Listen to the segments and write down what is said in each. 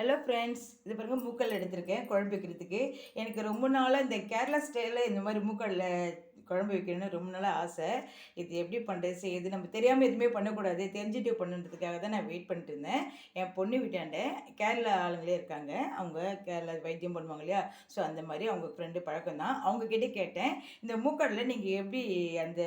Hello friends இது பாருங்க மூக்கல் எடுத்திருக்கேன் குழம்பு வைக்கிறதுக்கு. எனக்கு ரொம்ப நாளாக இந்த கேரளா ஸ்டைலில் இந்த மாதிரி மூக்கல்ல குழம்பு வைக்கணும்னு ரொம்ப நாளாக ஆசை. இது எப்படி பண்ணுறது செய்யுது நம்ம தெரியாமல் எதுவுமே பண்ணக்கூடாது. தெரிஞ்சுட்டு பண்ணுறதுக்காக தான் நான் வெயிட் பண்ணிட்டு இருந்தேன். என் பொண்ணு வீட்டாண்ட கேரளா ஆளுங்களே இருக்காங்க. அவங்க கேரளா வைத்தியம் பண்ணுவாங்க இல்லையா? ஸோ அந்த மாதிரி அவங்க ஃப்ரெண்டு பழக்கம் தான். அவங்கக்கிட்ட கேட்டேன் இந்த மூக்கடலில் நீங்கள் எப்படி அந்த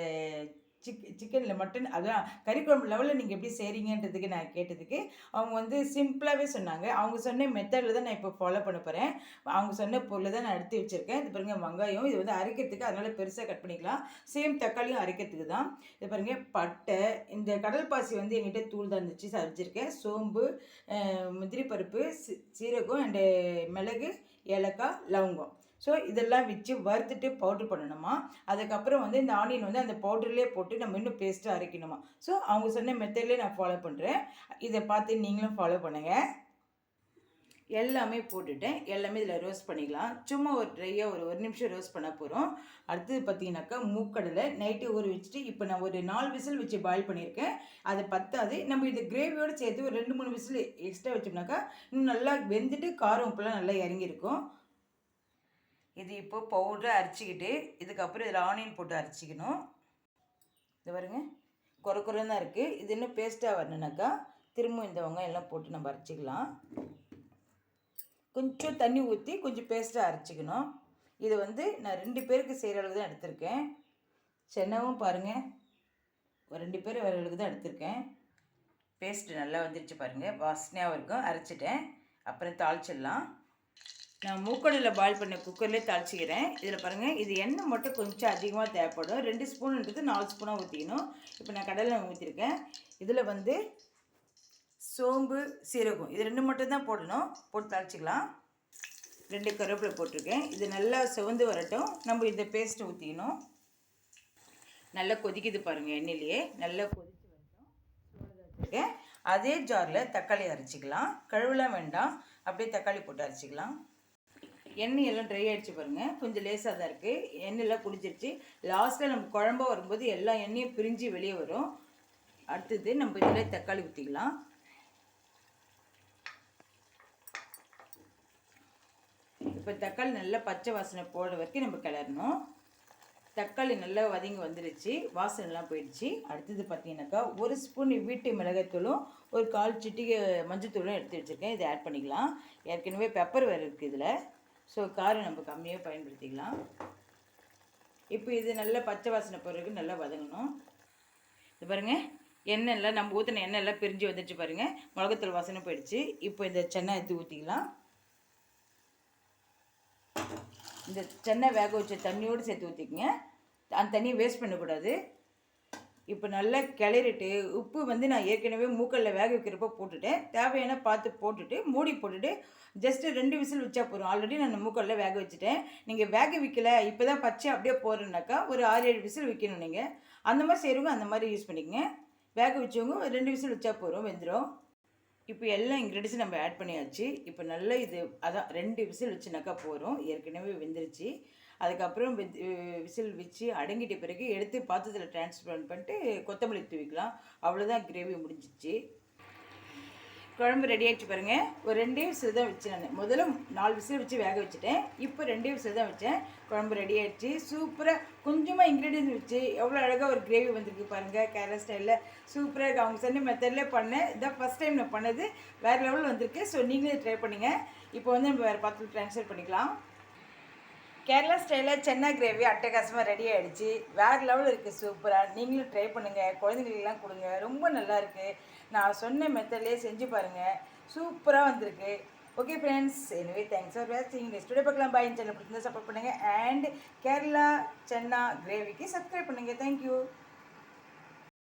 சிக் சிக்கனில் மட்டன் அதான் கறி குழம்பு லெவலில் நீங்கள் எப்படி செய்கிறீங்கன்றதுக்கு நான் கேட்டதுக்கு அவங்க வந்து சிம்பிளாகவே சொன்னாங்க. அவங்க சொன்ன மெத்தடில் தான் நான் இப்போ ஃபாலோ பண்ண போகிறேன் அவங்க சொன்ன பொருளை தான் நான் எடுத்து வச்சுருக்கேன். இது பாருங்கள் வெங்காயம் இது வந்து அரைக்கிறதுக்கு அதனால் பெருசாக கட் பண்ணிக்கலாம். சேம் தக்காளியும் அரைக்கிறதுக்கு தான். இது பாருங்கள் பட்டை இந்த கடல் பாசி வந்து எங்கிட்ட தூள் தான் இருந்துச்சு சரிச்சிருக்கேன் சோம்பு முந்திரி பருப்பு சீரகம் அண்டு மிளகு ஏலக்காய் லவங்கம். ஸோ இதெல்லாம் வச்சு வறுத்துட்டு பவுட்ரு பண்ணணுமா? அதுக்கப்புறம் வந்து இந்த ஆனியன் வந்து அந்த பவுடர்லேயே போட்டு நம்ம இன்னும் பேஸ்ட்டாக அரைக்கணுமா? ஸோ அவங்க சொன்ன மெத்தட்லேயே நான் ஃபாலோ பண்ணுறேன் இதை பார்த்து நீங்களும் ஃபாலோ பண்ணுங்கள் எல்லாமே போட்டுட்டேன். எல்லாமே இதில் ரோஸ்ட் பண்ணிக்கலாம். சும்மா ஒரு ட்ரையாக ஒரு ஒரு நிமிஷம் ரோஸ்ட் பண்ண போகிறோம் அடுத்தது பார்த்தீங்கன்னாக்கா மூக்கடலை நைட்டு ஊற வச்சுட்டு இப்போ நான் ஒரு நாலு விசில் வச்சு பாயில் பண்ணியிருக்கேன். அது பத்தாது. நம்ம இது கிரேவியோடு சேர்த்து ஒரு ரெண்டு மூணு விசில் எக்ஸ்ட்ரா வச்சோம்னாக்கா இன்னும் நல்லா வெந்துட்டு காரம் உப்புலாம் நல்லா இறங்கியிருக்கும். இது இப்போ பவுடரை அரைச்சிக்கிட்டு இதுக்கப்புறம் இதில் ஆனியன் போட்டு அரைச்சிக்கணும். இது பாருங்க குறை தான் இருக்குது இது இன்னும் பேஸ்ட்டாக வரணுனாக்கா திரும்ப இந்த வெங்காயம் எல்லாம் போட்டு நம்ம அரைச்சிக்கலாம். கொஞ்சம் தண்ணி ஊற்றி கொஞ்சம் பேஸ்ட்டாக அரைச்சிக்கணும். இது வந்து நான் ரெண்டு பேருக்கு செய்கிற அளவுக்கு தான் எடுத்திருக்கேன். சென்னவும் பாருங்கள் ரெண்டு பேர் வர அளவுக்கு தான் எடுத்திருக்கேன். பேஸ்ட்டு நல்லா வந்துருச்சு பாருங்கள் வாசனையாகவும் இருக்கும். அரைச்சிட்டேன். அப்புறம் தாளிச்சிடலாம். நான் மூக்கடையில் பாயில் பண்ண குக்கர்லேயே தாளிச்சிக்கிறேன். இதில் பாருங்கள் இது எண்ணெய் மட்டும் கொஞ்சம் அதிகமாக தேவைப்படும். ரெண்டு ஸ்பூன்ன்றது நாலு ஸ்பூனாக ஊற்றிக்கணும் இப்போ நான் கடலை ஊற்றிருக்கேன் இதில் வந்து சோம்பு சீரகம் இது ரெண்டு மட்டும் தான் போடணும். போட்டு தாளிச்சிக்கலாம். ரெண்டு கருவேப்பிலை போட்டிருக்கேன். இது நல்லா சிவந்து வரட்டும். நம்ம இந்த பேஸ்ட்டை ஊற்றிக்கணும் நல்லா கொதிக்குது பாருங்கள் எண்ணெயிலேயே. நல்லா கொதித்து வரட்டும். வச்சுருக்கேன். அதே ஜாரில் தக்காளி அரைச்சிக்கலாம். கழுவலாம் வேண்டாம். அப்படியே தக்காளி போட்டு அரைச்சிக்கலாம். எண்ணெய் எல்லாம் ட்ரை ஆகிடுச்சு பாருங்கள் கொஞ்சம் லேசாக தான் இருக்குது எண்ணெயெல்லாம் குடிச்சிருச்சு லாஸ்ட்டில் நம்ம குழம்பா வரும்போது எல்லா எண்ணெயும் பிரிஞ்சு வெளியே வரும். அடுத்தது நம்ம இதில் தக்காளி ஊற்றிக்கலாம் இப்போ தக்காளி நல்லா பச்சை வாசனை போடுற வரைக்கும் நம்ம கிளறணும். தக்காளி நல்லா வதங்கி வந்துருச்சு. வாசனைலாம் போயிடுச்சு. அடுத்தது பார்த்தீங்கன்னாக்கா ஒரு ஸ்பூன் வீட்டு மிளகாய்த்தூளும் ஒரு கால் சிட்டிகை மஞ்சத்தூளும் எடுத்து வச்சுருக்கேன். இதை ஆட் பண்ணிக்கலாம். ஏற்கனவே பெப்பர் வேறு இருக்குது இதில். ஸோ காரம் நம்ம கம்மியாக பயன்படுத்திக்கலாம். இப்போ இது நல்லா பச்சை வாசனை பொருளுக்கு நல்லா வதங்கணும். இது பாருங்கள் எண்ணெய் எல்லாம் நம்ம ஊற்றின எண்ணெய் எல்லாம் பிரிஞ்சு வந்துடுச்சு பாருங்கள் மிளகத்தூள் வாசனை போயிடுச்சு. இப்போ இந்த சென்னை எடுத்து ஊற்றிக்கலாம் இந்த சென்னை வேக வச்ச தண்ணியோடு சேர்த்து ஊற்றிக்கங்க அந்த தண்ணியை வேஸ்ட் பண்ணக்கூடாது. இப்போ நல்லா கிளறிட்டு உப்பு வந்து நான் ஏற்கனவே மூக்கல்ல வேக வைக்கிறப்ப போட்டுட்டேன். தேவையான பார்த்து போட்டுட்டு மூடி போட்டுட்டு ஜஸ்ட்டு ரெண்டு விசில் வச்சா போதும். ஆல்ரெடி நான் மூக்கல்ல வேக வச்சுட்டேன். நீங்கள் வேக வைக்கல இப்போ தான் பச்சை அப்படியே போடுறேன்னாக்கா ஒரு ஆறு ஏழு விசில் வைக்கணும் நீங்கள் அந்த மாதிரி செய்கிறவங்க அந்த மாதிரி யூஸ் பண்ணிக்கங்க. வேக வச்சவங்க ரெண்டு விசில் வச்சா போதும் வெந்துடும் இப்போ எல்லா இன்க்ரீடியன்ஸும் நம்ம ஆட் பண்ணியாச்சு. இப்போ நல்லா இது அதான் ரெண்டு விசில் வச்சுனாக்கா போகிறோம் ஏற்கனவே வெந்துருச்சு. அதுக்கப்புறம் விசில் வச்சு அடங்கிட்ட பிறகு எடுத்து பாத்திரத்தில் டிரான்ஸ்பர் பண்ணிட்டு கொத்தமல்லி தூவிக்கலாம். அவ்வளோதான் கிரேவி முடிஞ்சிச்சு. குழம்பு ரெடி ஆகிடுச்சு பாருங்கள் ஒரு ரெண்டே விசில் தான் வச்சேன் நான். முதல்ல நாலு விசில் வச்சு வேக வச்சுட்டேன். இப்போ ரெண்டே விசில் தான் வச்சேன். குழம்பு ரெடி ஆகிடுச்சு சூப்பராக கொஞ்சமாக இன்க்ரீடியன்ஸ் வச்சு எவ்வளோ அழகாக ஒரு கிரேவி வந்திருக்கு பாருங்கள் கேரளா ஸ்டைலில் சூப்பராக இருக்குது அவங்க சொன்ன மெத்தடில் பண்ணேன் இதான் ஃபஸ்ட் டைம் நான் பண்ணது. வேறு லெவலில் வந்திருக்கு. ஸோ நீங்களே ட்ரை பண்ணுங்கள் இப்போ வந்து நம்ம வேறு பாத்திரம் ட்ரான்ஸ்ஃபர் பண்ணிக்கலாம். கேரளா ஸ்டைலில் சென்னா கிரேவி அட்டகாசமாக ரெடி ஆகிடுச்சு வேறு லெவலில் இருக்குது சூப்பராக நீங்களும் ட்ரை பண்ணுங்கள் குழந்தைங்களுக்கெல்லாம் கொடுங்க. ரொம்ப நல்லா இருக்குது நான் சொன்ன மெத்தட்லேயே செஞ்சு பாருங்கள் சூப்பராக வந்திருக்கு. ஓகே ஃப்ரெண்ட்ஸ் எனவே தேங்க்ஸ் ஃபார் வாட்சிங் நெக்ஸ்ட் வீடியோ பார்க்கலாம். பாய் சேனல் பிடிச்சிருந்தா சப்போர்ட் பண்ணுங்கள் அண்ட் கேரளா சென்னா கிரேவிக்கு சப்ஸ்கிரைப் பண்ணுங்கள் தேங்க்யூ